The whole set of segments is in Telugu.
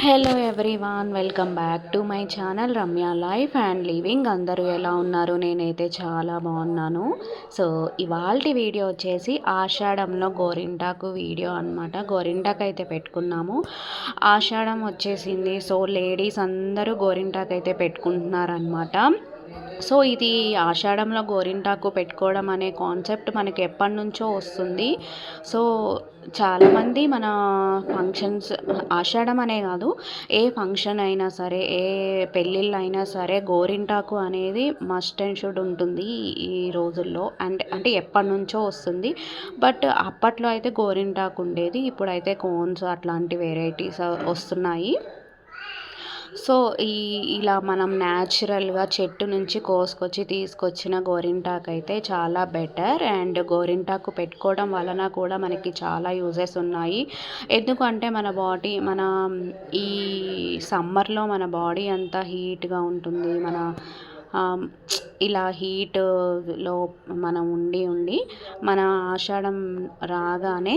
Hello everyone welcome back to my channel Ramya life and living అందరూ ఎలా ఉన్నారు? నేనైతే చాలా బాగున్నాను. సో ఇవాళ వీడియో వచ్చేసి ఆషాఢంలో గోరింటాకు వీడియో అనమాట గోరింటాకు అయితే పెట్టుకున్నాము. ఆషాఢం వచ్చేసింది. సో లేడీస్ అందరూ గోరింటాకు అయితే పెట్టుకుంటున్నారనమాట సో ఇది ఆషాఢంలో గోరింటాకు పెట్టుకోవడం అనే కాన్సెప్ట్ మనకి ఎప్పటి నుంచో వస్తుంది. సో చాలామంది మన ఫంక్షన్స్ ఆషాఢం అనే కాదు ఏ ఫంక్షన్ అయినా సరే ఏ పెళ్ళిళ్ళు అయినా సరే గోరింటాకు అనేది మస్ట్ అండ్ షుడ్ ఉంటుంది ఈ రోజుల్లో. అండ్ అంటే ఎప్పటి నుంచో వస్తుంది. బట్ అప్పట్లో అయితే గోరింటాకు ఉండేది ఇప్పుడైతే కోన్స్ అట్లాంటి వెరైటీస్ వస్తున్నాయి. సో ఈ ఇలా మనం న్యాచురల్గా చెట్టు నుంచి కోసుకొచ్చి తీసుకొచ్చిన గోరింటాకు అయితే చాలా బెటర్. అండ్ గోరింటాకు పెట్టుకోవడం వలన కూడా మనకి చాలా యూజెస్ ఉన్నాయి. ఎందుకంటే మన బాడీ మన ఈ సమ్మర్లో మన బాడీ అంతా హీట్గా ఉంటుంది. మన ఇలా హీట్లో మనం ఉండి ఉండి మన ఆషాఢం రాగానే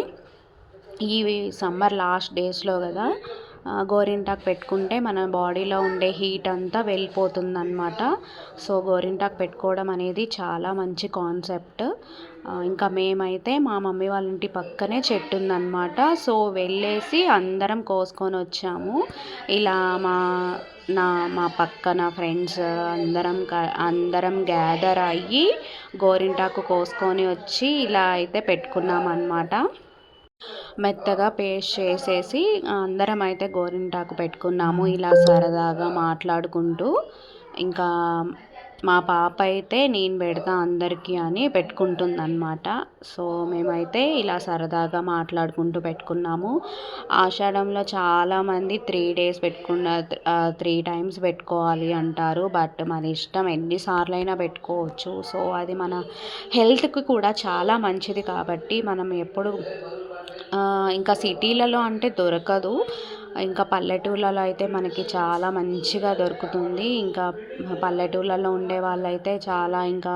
ఈ సమ్మర్ లాస్ట్ డేస్లో కదా గోరింటాకు పెట్టుకుంటే మన బాడీలో ఉండే హీట్ అంతా వెళ్ళిపోతుందన్నమాట. సో గోరింటాకు పెట్టుకోవడం అనేది చాలా మంచి కాన్సెప్ట్. ఇంకా మేమైతే మా మమ్మీ వాళ్ళ ఇంటి పక్కనే చెట్టు ఉందన్నమాట. సో వెళ్ళేసి అందరం కోసుకొని వచ్చాము. ఇలా మా నా మా పక్కన ఫ్రెండ్స్ అందరం అందరం గ్యాదర్ అయ్యి గోరింటాకు కోసుకొని వచ్చి ఇలా అయితే పెట్టుకున్నాం అన్నమాట మెత్తగా పేస్ట్ చేసేసి అందరం అయితే గోరింటాకు పెట్టుకున్నాము. ఇలా సరదాగా మాట్లాడుకుంటూ ఇంకా మా పాప అయితే నేను పెడతా అందరికీ అని పెట్టుకుంటుందన్నమాట. సో మేమైతే ఇలా సరదాగా మాట్లాడుకుంటూ పెట్టుకున్నాము. ఆషాఢంలో చాలామంది త్రీ డేస్ పెట్టుకున్న త్రీ టైమ్స్ పెట్టుకోవాలి అంటారు. బట్ మన ఇష్టం ఎన్నిసార్లు అయినా పెట్టుకోవచ్చు. సో అది మన హెల్త్కి కూడా చాలా మంచిది కాబట్టి మనం ఎప్పుడు ఇంకా సిటీలలో అంటే దొరకదు. ఇంకా పల్లెటూళ్ళలో అయితే మనకి చాలా మంచిగా దొరుకుతుంది. ఇంకా పల్లెటూళ్ళలో ఉండే వాళ్ళైతే చాలా ఇంకా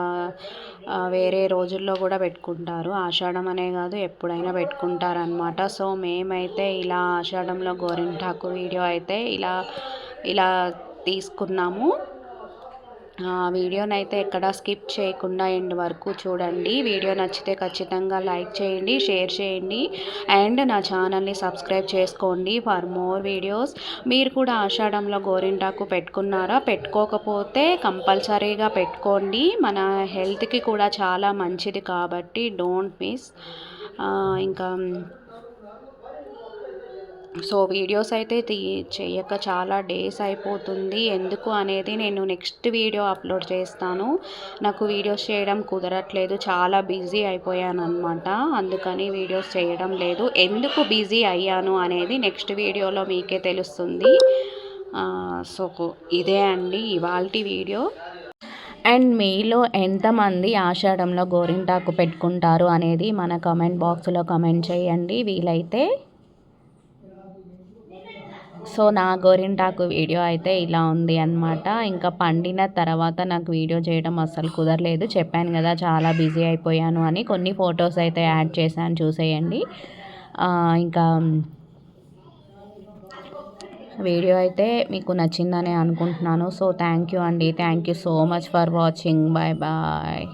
వేరే రోజుల్లో కూడా పెట్టుకుంటారు. ఆషాఢం అనే కాదు ఎప్పుడైనా పెట్టుకుంటారనమాట సో మేమైతే ఇలా ఆషాఢంలో గోరింటాకు వీడియో అయితే ఇలా ఇలా తీసుకున్నాము. వీడియోని అయితే ఎక్కడ స్కిప్ చేయకుండా ఎండ్ వరకు చూడండి. వీడియో నచ్చితే ఖచ్చితంగా లైక్ చేయండి షేర్ చేయండి అండ్ నా ఛానల్ని సబ్స్క్రైబ్ చేసుకోండి ఫర్ మోర్ వీడియోస్. మీరు కూడా ఆషాఢంలో గోరింటాకు పెట్టుకున్నారా? పెట్టుకోకపోతే కంపల్సరీగా పెట్టుకోండి. మన హెల్త్కి కూడా చాలా మంచిది కాబట్టి డోంట్ మిస్. ఇంకా సో వీడియోస్ అయితే తీ చేయక చాలా డేస్ అయిపోతుంది. ఎందుకు అనేది నేను నెక్స్ట్ వీడియో అప్లోడ్ చేస్తాను. నాకు వీడియోస్ చేయడం కుదరట్లేదు. చాలా బిజీ అయిపోయాను అనమాట అందుకని వీడియోస్ చేయడం లేదు. ఎందుకు బిజీ అయ్యాను అనేది నెక్స్ట్ వీడియోలో మీకే తెలుస్తుంది. సో ఇదే అండి ఇవాళ వీడియో. అండ్ మీలో ఎంతమంది ఆషాఢంలో గోరింటాకు పెట్టుకుంటారు అనేది మన కమెంట్ బాక్స్లో కమెంట్ చేయండి. వీలైతే సో నా గోరింటాకు వీడియో అయితే ఇలా ఉంది అనమాట ఇంకా పండిన తర్వాత నాకు వీడియో చేయడం అస్సలు కుదరలేదు. చెప్పాను కదా చాలా బిజీ అయిపోయాను అని కొన్ని ఫొటోస్ అయితే యాడ్ చేశాను చూసేయండి. ఇంకా వీడియో అయితే మీకు నచ్చిందని అనుకుంటున్నాను. సో థ్యాంక్ యూ అండి. Thank you so much for watching. Bye bye.